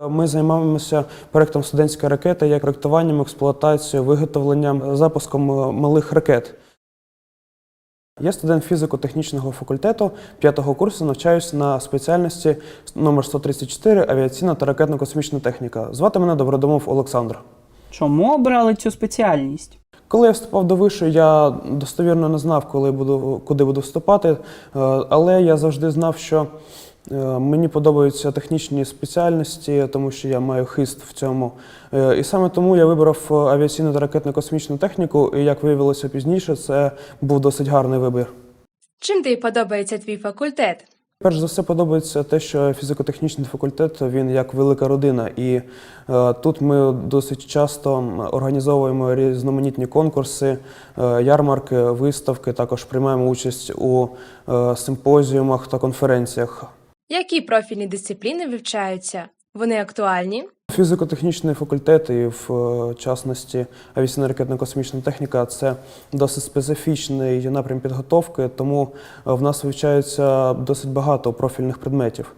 Ми займаємося проектом студентська ракета як проектуванням, експлуатацією, виготовленням, запуском е, малих ракет. Я студент фізико-технічного факультету п'ятого курсу, навчаюся на спеціальності номер 134 авіаційна та ракетно-космічна техніка. Звати мене Добродомов Олександр. Чому обрали цю спеціальність? Коли я вступав до вишу, я достовірно не знав, коли буду, куди буду вступати, е, але я завжди знав, що мені подобаються технічні спеціальності, тому що я маю хист в цьому. Е, І саме тому я вибрав е, авіаційну та ракетно-космічну техніку, і як виявилося пізніше, це був досить гарний вибір. Чим тобі подобається твій факультет? Перш за все подобається те, що фізико-технічний факультет він як велика родина, і е, тут ми досить часто організовуємо різноманітні конкурси, е, ярмарки, виставки. Також приймаємо участь у е, симпозіумах та конференціях. Які профільні дисципліни вивчаються? Вони актуальні? Фізико-технічний факультет і в е, частності авіаційна ракетно-космічна техніка це досить специфічний напрям підготовки, тому е, в нас вивчається досить багато профільних предметів.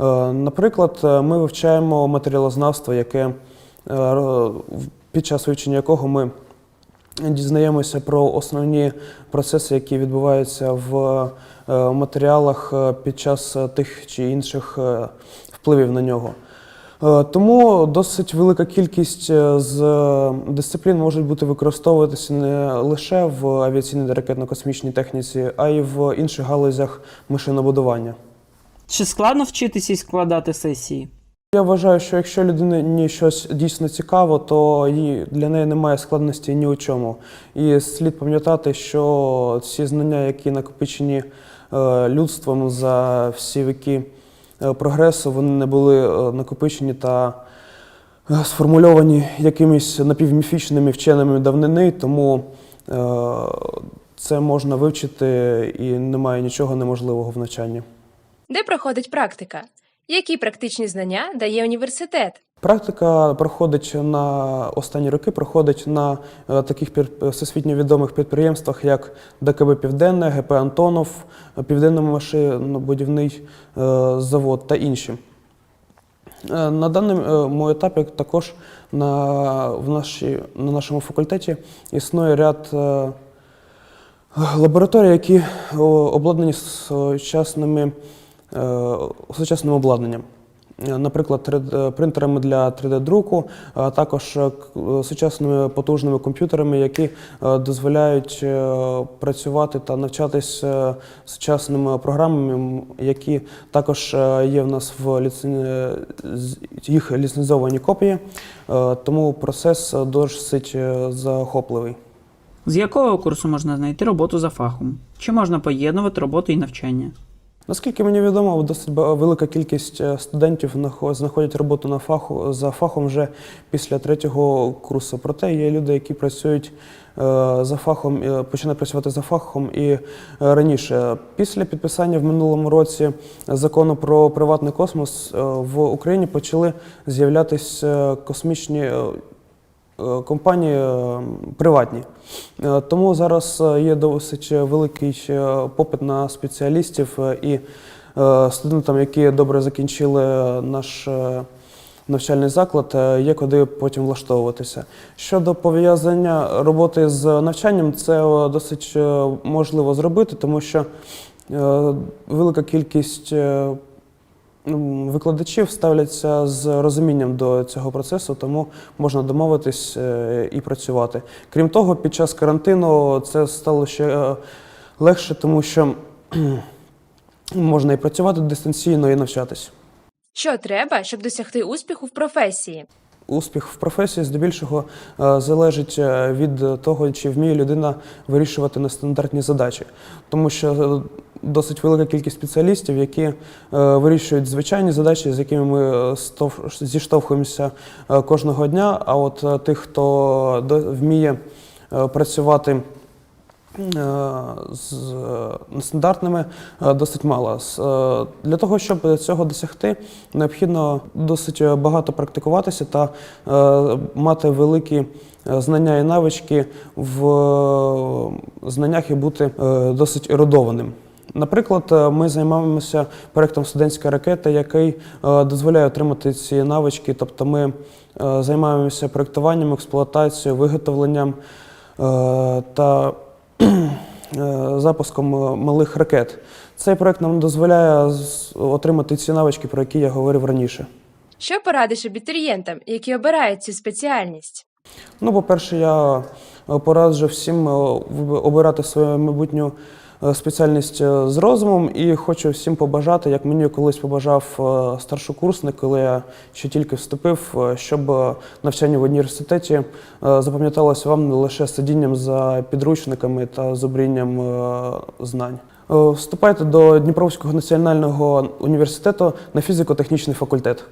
Е, Наприклад, ми вивчаємо матеріалознавство, яке під час вивчення якого ми дізнаємося про основні процеси, які відбуваються в е, матеріалах е, під час е, тих чи інших впливів на нього. Тому досить велика кількість з дисциплін можуть бути використовуватися не лише в авіаційній та ракетно-космічній техніці, а й в інших галузях машинобудування. Чи складно вчитися і складати сесії? Я вважаю, що якщо людині щось дійсно цікаво, то для неї немає складності ні у чому. І слід пам'ятати, що всі знання, які накопичені е, людством за всі віки е, прогресу, вони не були е, накопичені та сформульовані якимись напівміфічними вченими давнини, тому це можна вивчити і немає нічого неможливого в навчанні. Де проходить практика? Які практичні знання дає університет? Практика проходить на останні роки, проходить на е, таких всесвітньо відомих підприємствах, як ДКБ Південне, ГП Антонов, е, Південно-машинобудівний е, завод та інші. Е, На даному етапі також на, в нашій, на нашому факультеті існує ряд е, лабораторій, які обладнані сучасними, е, сучасним обладнанням. Е, Наприклад, принтерами для 3D-друку, а також е, е, сучасними потужними комп'ютерами, які е, дозволяють е, працювати та навчатись е, сучасними програмами, які також е, є в нас в ліцен... е, їх ліцензовані копії, Е, тому процес е, досить е, захопливий. З якого курсу можна знайти роботу за фахом? Чи можна поєднувати роботу і навчання? Наскільки мені відомо, досить велика кількість е, студентів знаходять роботу на фаху за фахом вже після третього курсу. Проте є люди, які працюють е, за фахом, е, починають працювати за фахом і раніше. Після підписання в минулому році закону про приватний космос в Україні почали з'являтися космічні. Е, Компанії е, приватні. Е, Тому зараз є досить великий попит на спеціалістів і студентам, які добре закінчили наш навчальний заклад, є куди потім влаштовуватися. Щодо пов'язання роботи з навчанням, це досить можливо зробити, тому що велика кількість викладачів ставляться з розумінням до цього процесу, тому можна домовитись е, і працювати. Крім того, під час карантину це стало ще е, легше, тому що можна і працювати дистанційно, і навчатись. Що треба, щоб досягти успіху в професії? Успіх в професії здебільшого е, залежить від того, чи вміє людина вирішувати нестандартні задачі, тому що досить велика кількість спеціалістів, які е, вирішують звичайні задачі, з якими ми е, зіштовхуємося е, кожного дня. А от тих, хто вміє працювати з нестандартними досить мало. Для того, щоб цього досягти, необхідно досить багато практикуватися та мати великі знання і навички в знаннях і бути досить ерудованим. Наприклад, е, ми займаємося проектом студентська ракета, який е, дозволяє отримати ці навички. Тобто ми е, займаємося проектуванням, експлуатацією, виготовленням та запуском малих ракет. Цей проект нам дозволяє отримати ці навички, про які я говорив раніше. Що порадиш абітурієнтам, які обирають цю спеціальність? Ну, по-перше, я пораджу всім обирати свою майбутню спеціальність е, з розумом і хочу всім побажати, як мені колись побажав е, старшокурсник, коли я ще тільки вступив, е, щоб е, навчання в університеті е, запам'яталося вам не лише сидінням за підручниками та зубрінням е, знань. Е, Вступайте до Дніпровського національного університету на фізико-технічний факультет.